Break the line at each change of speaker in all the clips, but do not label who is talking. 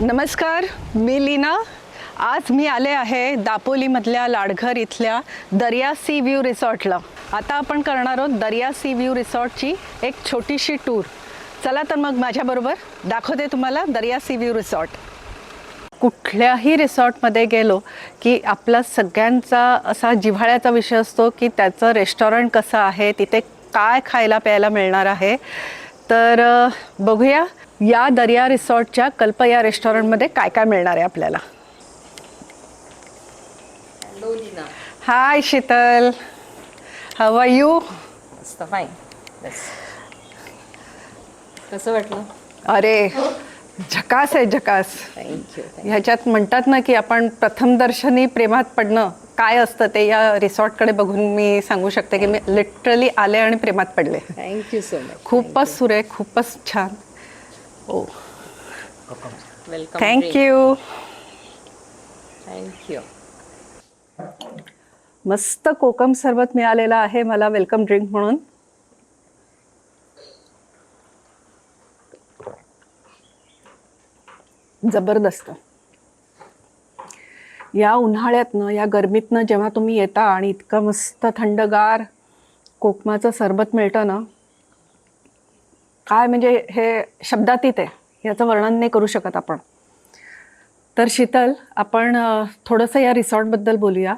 नमस्कार मी लीना. आज मी आले आहे दापोलीमधल्या लाडघर इथल्या दर्या सी व्ह्यू रिसॉर्टला. आता आपण करणार आहोत दर्या सी व्ह्यू रिसॉर्टची एक छोटीशी टूर. चला तर मग माझ्याबरोबर दाखवते तुम्हाला दर्या सी व्ह्यू रिसॉर्ट. कुठल्याही रिसॉर्टमध्ये गेलो की आपला सगळ्यांचा असा जिव्हाळ्याचा विषय असतो की त्याचं रेस्टॉरंट कसं आहे तिथे काय खायला प्यायला मिळणार आहे. तर बघूया. या दर्या रिसॉर्टच्या कल्प या रेस्टॉरंटमध्ये काय काय मिळणार आहे आपल्याला? हाय शीतल. हव आर यू
फाईन कसं वाटलं?
अरे झकास आहे झकास. ह्याच्यात म्हणतात ना की आपण प्रथम दर्शनी प्रेमात पडणं काय असतं ते या रिसॉर्टकडे बघून मी सांगू शकते की मी लिटरली आले आणि प्रेमात पडले.
थँक्यू सो मच
खूपच सुरेख खूपच छान. ओ
वेलकम
थँक्यू
थँक्यू
मस्त कोकम सरबत मिळालेला आहे. मला वेलकम ड्रिंक म्हणून. जबरदस्त. या उन्हाळ्यातनं या गरमीतनं जेव्हा तुम्ही येता आणि इतकं मस्त थंडगार कोकमाचं सरबत मिळतं ना काय म्हणजे हे शब्दातीत आहे याचं वर्णन नाही करू शकत आपण. तर शीतल आपण थोडंसं या रिसॉर्टबद्दल बोलूया.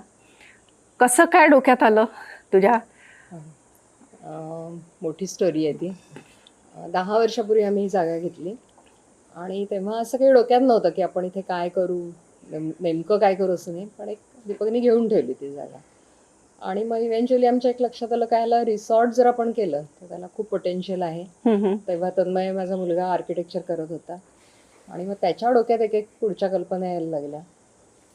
कसं काय डोक्यात आलं तुझ्या?
मोठी स्टोरी आहे ती. दहा वर्षापूर्वी आम्ही ही जागा घेतली. आणि तेव्हा असं काही डोक्यात नव्हतं की आपण इथे काय करू नेम- नेमकं काय करू असं नाही. पण एक दीपकने घेऊन ठेवली ती जागा. आणि मग इव्हेंच्युअली आमच्या एक लक्षात आलं काय आलं रिसॉर्ट जर आपण केलं तर त्याला खूप पोटेन्शियल आहे. तेव्हा तन्मय माझा मुलगा आर्किटेक्चर करत होता. आणि मग त्याच्या डोक्यात एक एक पुढच्या कल्पना यायला लागल्या.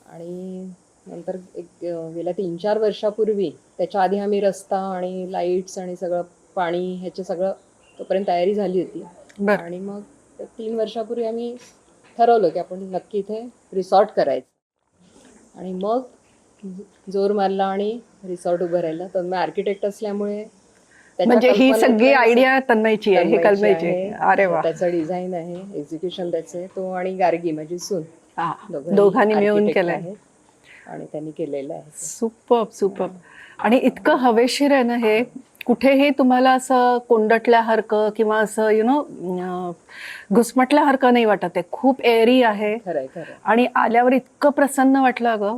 आणि नंतर एक गेल्या तीन चार वर्षापूर्वी त्याच्या आधी आम्ही रस्ता आणि लाईट्स आणि सगळं पाणी ह्याचे सगळं तोपर्यंत तयारी झाली होती. आणि मग तीन वर्षापूर्वी आम्ही ठरवलं की आपण नक्की इथे रिसॉर्ट करायचं. आणि मग जोर मारला आणि रिसॉर्ट उभं राहिलं. तर मी आर्किटेक्ट असल्यामुळे
म्हणजे ही सगळी आयडिया तन्मयची आहे हे
आहे.
अरे वा.
त्याचं डिझाईन आहे एक्झिक्युशन त्याचे तो आणि गार्गी माझी सून.
हा.
दोघंही
दोघांनी मिळून केलंय.
आहेत. आणि त्यांनी केलेलं आहे
सुपर सुपर आणि इतकं हवेशीर आहे ना हे कुठेही तुम्हाला असं कोंडटल्यासारखं किंवा असं यु नो घुसमटल्यासारखं नाही वाटत आहे. खूप एअरी आहे. आणि आल्यावर इतकं प्रसन्न वाटलं अगं.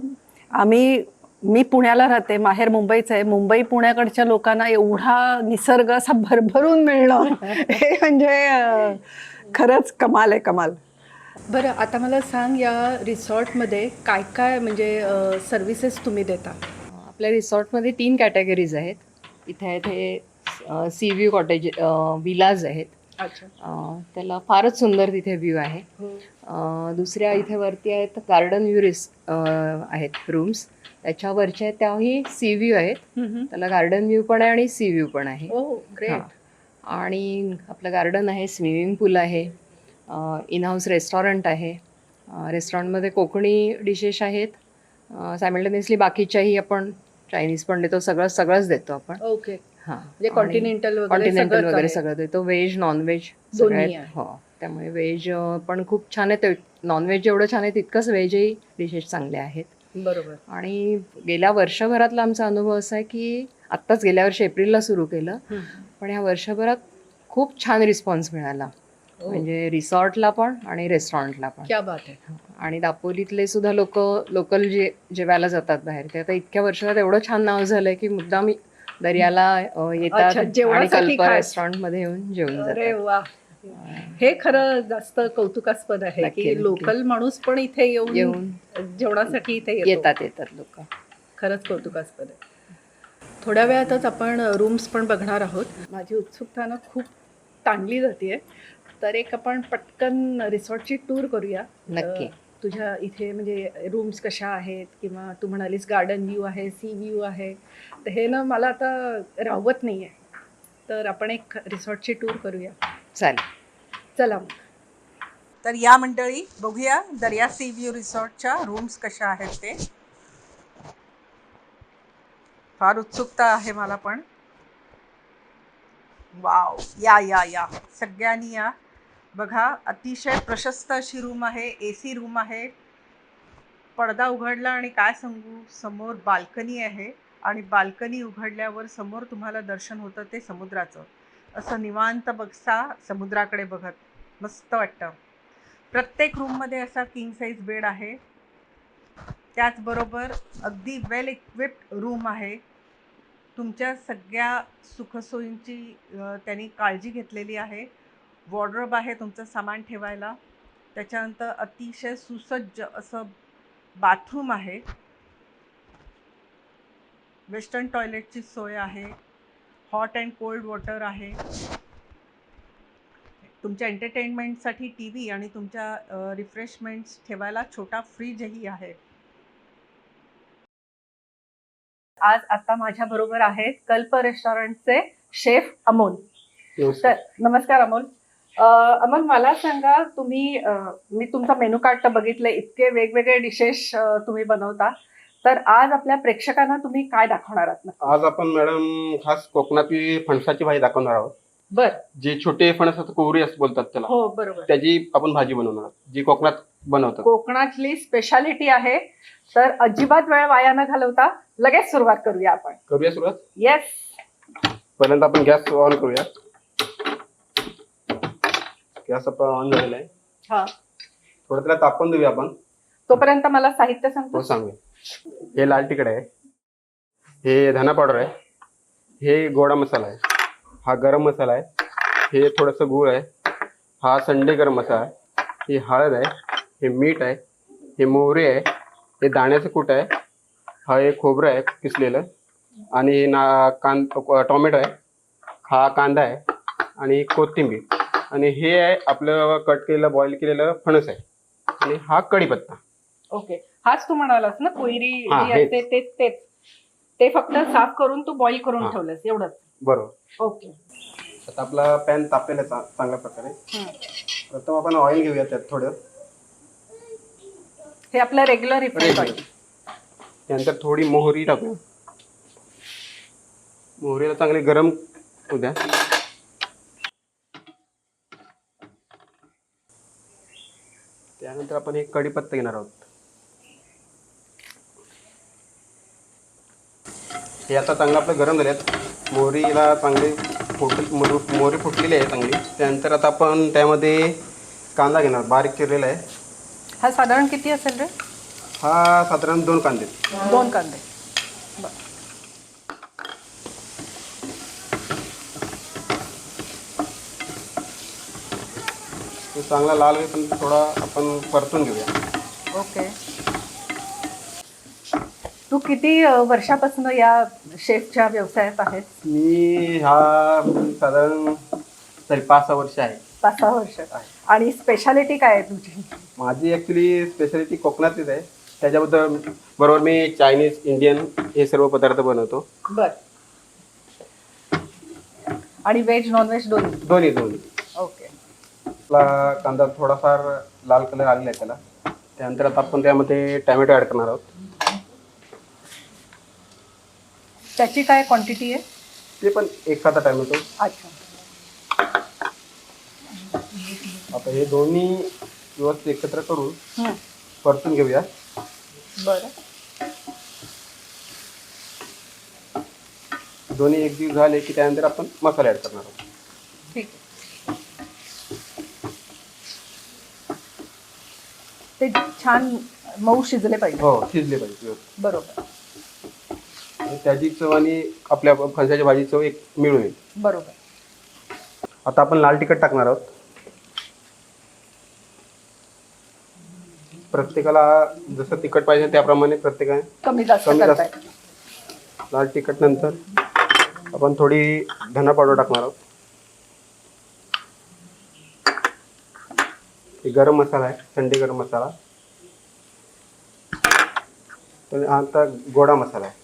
आम्ही मी पुण्याला राहते माहेर मुंबईचं आहे. मुंबई पुण्याकडच्या लोकांना एवढा निसर्ग असा भरभरून मिळणं हे म्हणजे खरंच कमाल आहे कमाल. बरं आता मला सांग या रिसॉर्टमध्ये काय काय म्हणजे सर्व्हिसेस तुम्ही देता?
आपल्या रिसॉर्टमध्ये तीन कॅटेगरीज आहेत. इथे आहेत हे सी व्ह्यू कॉटेज विलाज आहेत. त्याला फारच सुंदर तिथे व्ह्यू आहे. अं, दुसऱ्या इथे वरती आहेत गार्डन व्ह्यू रिस अं, आहेत रूम्स त्याच्यावरच्या आहेत त्याही सी व्ह्यू आहेत. त्याला गार्डन व्ह्यू पण आहे आणि सी व्ह्यू पण आहे. हां. आणि आपलं गार्डन आहे स्विमिंग पूल आहे इन हाऊस रेस्टॉरंट आहे. रेस्टॉरंटमध्ये कोकणी डिशेस आहेत. सायमल्टेनियसली बाकीच्याही आपण चायनीज पण देतो सगळं सगळंच देतो आपण.
ओके
हां
म्हणजे कॉन्टिनेंटल
कॉन्टिनेंटल वगैरे. सगळं देतो व्हेज नॉनव्हेज
दोन्ही.
हो. त्यामुळे व्हेज पण खूप छान आहे. नॉनव्हेज जेवढं छान आहे तितकंच व्हेजही डिशेस चांगले आहेत.
बरोबर.
आणि गेल्या वर्षभरातला आमचा अनुभव असा आहे की आत्ताच गेल्या वर्षी एप्रिलला सुरू केलं. पण ह्या वर्षभरात खूप छान रिस्पॉन्स मिळाला. म्हणजे रिसॉर्टला पण आणि रेस्टॉरंटला पण.
क्या बात आहे.
आणि दापोलीतले सुद्धा लोक लोकल जे जेवायला जातात बाहेर. ते आता इतक्या वर्षात एवढं छान नाव झालंय की मुद्दाम दर्याला येतात आणि
जेवणासाठी
कल्प
खास.
रेस्टॉरंटमध्ये येऊन जेवून जातात
हे खरं जास्त कौतुकास्पद आहे की. लोकल माणूस पण इथे येऊन
येऊन
जेवणासाठी इथे येतो.
येतात येतात लोक
खरंच कौतुकास्पद आहे थोड्या वेळातच आपण रूम्स पण बघणार आहोत माझी उत्सुकता ना खूप ताणली जाते तर एक आपण पटकन रिसॉर्टची टूर करूया
नक्की.
तुझ्या इथे म्हणजे रूम्स कशा आहेत? किंवा तू म्हणालीस गार्डन व्ह्यू आहे सी व्ह्यू आहे. तर हे ना मला आता राहवत नाही आहे तर आपण एक रिसॉर्टची टूर करूया.
चालेल.
चला मग. तर या मंडळी बघूया दर्या सी व्ह्यू रिसॉर्टच्या रूम्स कशा आहेत ते. फार उत्सुकता आहे मला पण. वाव या या या. सगळ्यांनी या. बघा अतिशय प्रशस्त अशी रूम आहे ए सी रूम आहे. पडदा उघडला आणि काय सांगू? समोर बाल्कनी आहे आणि बाल्कनी उघडल्यावर समोर तुम्हाला दर्शन होतं ते समुद्राचं. असं निवांत बघसा समुद्राकडे बघत. मस्त वाटतं. प्रत्येक रूममध्ये असा किंग साईज बेड आहे. त्याचबरोबर अगदी वेल इक्विप्ड रूम आहे. तुमच्या सगळ्या सुखसोयींची त्यांनी काळजी घेतलेली आहे. वॉर्ड्रोब आहे तुमचं सामान ठेवायला. त्याच्यानंतर अतिशय सुसज्ज असं बाथरूम आहे. वेस्टर्न टॉयलेटची सोय आहे. हॉट अँड कोल्ड वॉटर आहे. तुमच्या एंटरटेनमेंटसाठी टी व्ही आणि तुमच्या रिफ्रेशमेंट्स ठेवायला छोटा फ्रीजही आहे. आज आता माझ्या बरोबर आहेत कल्प रेस्टॉरंटचे शेफ अमोल. तर नमस्कार अमोल. अमोल मला सांगा तुम्ही मी तुमचा मेनू कार्ड तर बघितलं इतके वेगवेगळे डिशेस तुम्ही बनवता. तर आज आपल्या प्रेक्षकांना तुम्ही काय दाखवणार आहात?
आज आपण मॅडम खास कोकणातली फणसाची भाजी दाखवणार आहोत.
बर.
जे छोटे फणस असतात कोवरी असं बोलतात त्याला.
हो बरोबर.
त्याची आपण भाजी बनवणार आहोत जी कोकणात बनवतात.
कोकणातली स्पेशालिटी आहे. तर अजिबात वेळ वाया न घालवता लगेच सुरुवात करूया आपण.
करूया सुरुवात?
येस
पहिल्यांदा आपण गॅस ऑन करूया. गॅस आपण ऑन झालेला आहे.
हा.
थोडं त्याला तापून देऊया आपण.
तोपर्यंत मला साहित्य
हो
सांगतो
सांगूया. हे लाल तिखट आहे. हे धना पावडर आहे. हे गोडा मसाला आहे. हा गरम मसाला आहे. हे थोडंसं गूळ आहे. हा संडे गरम मसाला आहे. ही हळद आहे. हे मीठ आहे. हे मोहरी आहे. हे दाण्याचं कूट आहे. हा एक खोबरं आहे किसलेलं. आणि हे ना कां टॉमॅटो आहे. हा कांदा आहे. आणि कोथिंबीर. आणि हे आहे आपलं कट केलेलं बॉईल केलेलं फणस आहे. आणि हा कढीपत्ता.
ओके. हाच तू म्हणालास ना कोयरी
हा,
जी
हेच.
असते तेच. तेच ते फक्त साफ करून तू बॉईल करून
हा.
ठेवलंस एवढंच.
बरोबर.
ओके.
आता आपला पॅन आहे चा- चांगल्या प्रकारे. प्रथम आपण ऑइल घेऊया त्यात थोडं.
हे आपलं रेग्युलर ऑइल
त्यानंतर थोडी मोहरी टाकूया. मोहरीला चांगले गरम होऊ द्या. त्यानंतर आपण हे कढीपत्ता घेणार आहोत. हे आता चांगलं आपलं गरम झाल्यात मोहरीला चांगले फुट मोहरी मोहरी फुटलेली आहे चांगली. त्यानंतर आता आपण त्यामध्ये कांदा घेणार बारीक चिरलेला आहे.
हा साधारण किती असेल रे?
हा साधारण दोन कांदे.
दोन कांदे.
तो चांगला लाल होईल पण थोडा आपण परतून घेऊया.
ओके. तू किती वर्षापासून या शेफच्या व्यवसायात आहेस?
मी हा साधारण तरी पाच सहा वर्ष आहे.
पाच सहा वर्ष. आणि स्पेशालिटी काय आहे तुझी?
माझी ॲक्च्युली स्पेशालिटी कोकणातलीच आहे. त्याच्याबद्दल बरोबर मी चायनीज इंडियन हे सर्व पदार्थ बनवतो.
बर. आणि व्हेज नॉनव्हेज दोन्ही?
दोन्ही दोन्ही.
ओके.
आपला कांदा थोडाफार लाल कलर आलेला आहे त्याला. त्यानंतर आता आपण त्यामध्ये टॅमॅटो ॲड करणार आहोत.
त्याची काय क्वांटिटी आहे?
ते पण एक साधा टॅमॅटो
अच्छा.
आता हे दोन्ही व्यवस्थित एकत्र करून
हं.
परतून घेऊया.
बरं.
दोन्ही एक दिवस झाले की त्यानंतर आपण मसाला ॲड करणार आहोत.
ठीक आहे. ते छान मऊ शिजले पाहिजे.
हो शिजले पाहिजे. व्यवस्थित.
बरोबर.
आणि त्याची चव आणि आपल्या फणसाच्या भाजी चव एक मिळून. येईल
बरोबर.
आता आपण लाल तिखट टाकणार आहोत. प्रत्येकाला जसं तिखट पाहिजे त्याप्रमाणे प्रत्येकाने
कमी जास्त
कमी जास्त.
करताय
लाल तिखट नंतर आपण थोडी धना पावडर टाकणार आहोत. गरम मसाला आहे थंडी गरम मसाला. तर आता गोडा मसाला आहे.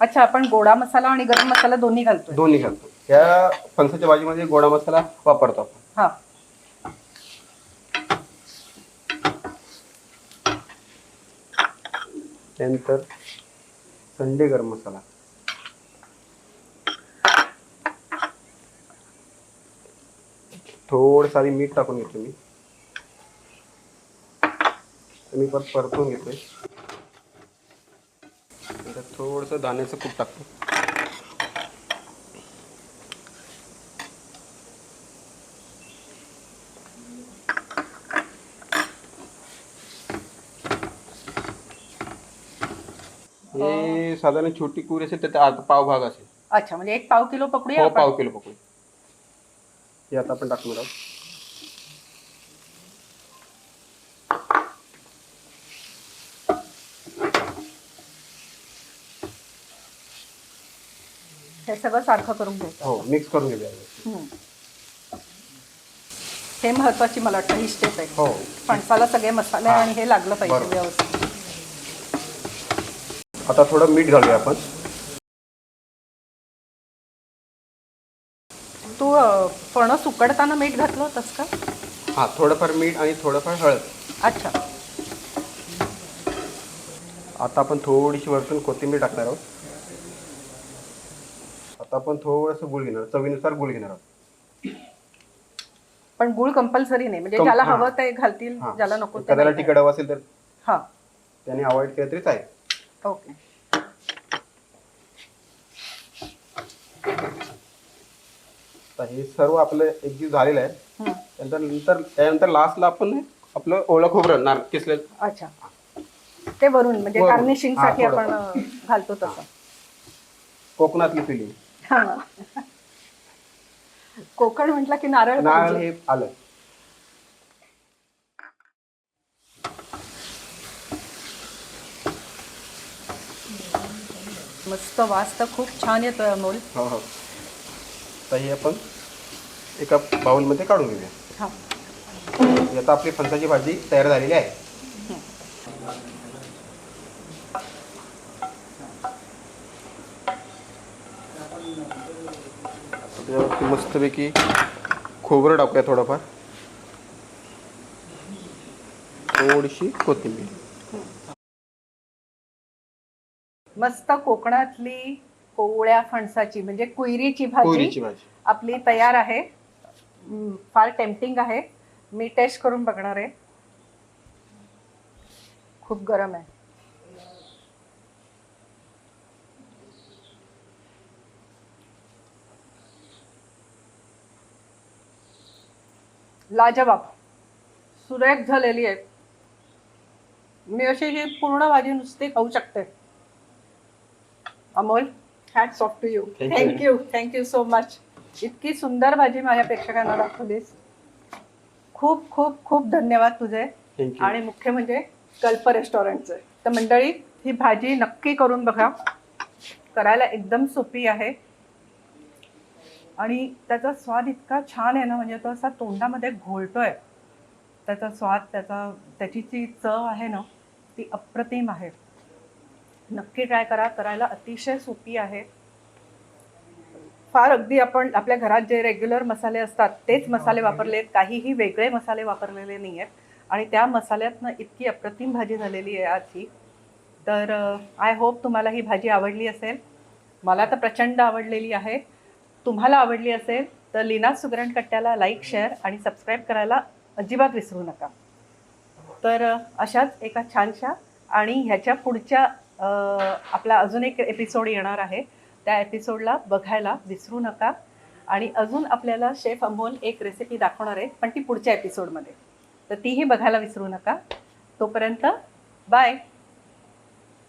अच्छा आपण गोडा मसाला आणि गरम मसाला दोन्ही घालतोय.
दोन्ही घालतो. या फणसाच्या भाजीमध्ये गोडा मसाला वापरतो आपण.
हा.
त्यानंतर संडे गरम मसाला. थोडंसं आधी मीठ टाकून घेतो मी. मी परत परतून घेतोय. थोडंसं धान्याचं कूट टाकतो. हे साधारण छोटी कूर असेल तर त्यात पाव भाग असेल.
अच्छा म्हणजे एक पाव किलो पकडूया
हो
आपण
पाव किलो पकडू. हे आता आपण टाकणार आहोत.
हे सगळं सारखं करून घ्यायचं.
हो मिक्स करून घेऊया.
हे महत्वाची मला वाटतं ही स्टेप आहे.
हो.
फणसाला सगळे मसाले. आणि हे लागलं पाहिजे
बरोबर.
व्यवस्थित.
आता थोडं मीठ घालूया आपण.
तू अं, फणस उकडताना मीठ घातलं होतंस का?
हा थोडंफार मीठ आणि थोडंफार हळद.
अच्छा.
आता आपण थोडीशी वरतून कोथिंबीर टाकणार आहोत. आता आपण थोडंसं गुळ घेणार. चवीनुसार गुळ घेणार आहोत
पण गुळ कंपल्सरी नाही म्हणजे ज्याला
हा.
हवं ते घालतील
हा.
ज्याला नको ते
एखाद्याला
नाही
तिखट हवं असेल तर
हा
त्याने अवॉइड केलं तरी चालेल
ओके
तर हे सर्व आपलं एक दिवस झालेलं आहे. त्यानंतर नंतर त्यानंतर लास्टला आपण आपलं ओळख खोबरं नार किसलं
अच्छा ते वरून म्हणजे
वरून.
गार्निशिंगसाठी
हा,
आपण
थोडंफार.
अं, घालतो तसं
कोकणातली फिलिंग
हा. कोकण म्हटलं की नारळ
नारळ
पाहिजे.
हे आलं.
मस्त वास तर खूप छान येतोय अमोल.
हो हो. तर हे आपण एका बाउलमध्ये काढून घेऊया.
हा.
ही आता आपली फणसाची भाजी तयार झालेली आहे. त्याच्यावरती मस्तपैकी खोबरं टाकूया थोडंफार. थोडीशी कोथिंबीर.
मस्त कोकणातली कोवळ्या फणसाची म्हणजे कुयरीची भाजी आपली तयार आहे. फार टेम्पटिंग आहे. मी टेस्ट करून बघणार आहे. खूप गरम आहे. लाजवाब सुरेख झालेली आहे. मी अशी ही पूर्ण भाजी नुसती खाऊ शकते. Amol hats off to you. Thank you thank you so much इतकी सुंदर भाजी माझ्या प्रेक्षकांना दाखवलीस खूप खूप खूप धन्यवाद तुझे. आणि मुख्य म्हणजे कल्प रेस्टॉरंटचे तर मंडळी ही भाजी नक्की करून बघा. करायला एकदम सोपी आहे. आणि त्याचा स्वाद इतका छान आहे ना म्हणजे तो असा तोंडामध्ये घोळतोय. त्याचा स्वाद त्याचा त्याची जी चव आहे ना ती अप्रतिम आहे. नक्की ट्राय करा करायला अतिशय सोपी आहे. फार अगदी आपण आपल्या घरात जे रेग्युलर मसाले असतात तेच मसाले वापरले आहेत काहीही वेगळे मसाले वापरलेले नाही आहेत आणि त्या मसाल्यातनं इतकी अप्रतिम भाजी झालेली आहे आज ही. तर आय होप तुम्हाला ही भाजी आवडली असेल. मला तर प्रचंड आवडलेली आहे. तुम्हाला आवडली असेल तर लीना सुगरण कट्ट्याला लाईक शेअर आणि सबस्क्राईब करायला अजिबात विसरू नका. तर अशाच एका छानशा आणि ह्याच्या पुढच्या आपला अजून एक एपिसोड येणार आहे. त्या एपिसोडला बघायला विसरू नका. आणि अजून आपल्याला शेफ अमोल एक रेसिपी दाखवणार आहे पण ती पुढच्या एपिसोडमध्ये तर तीही बघायला विसरू नका. तोपर्यंत बाय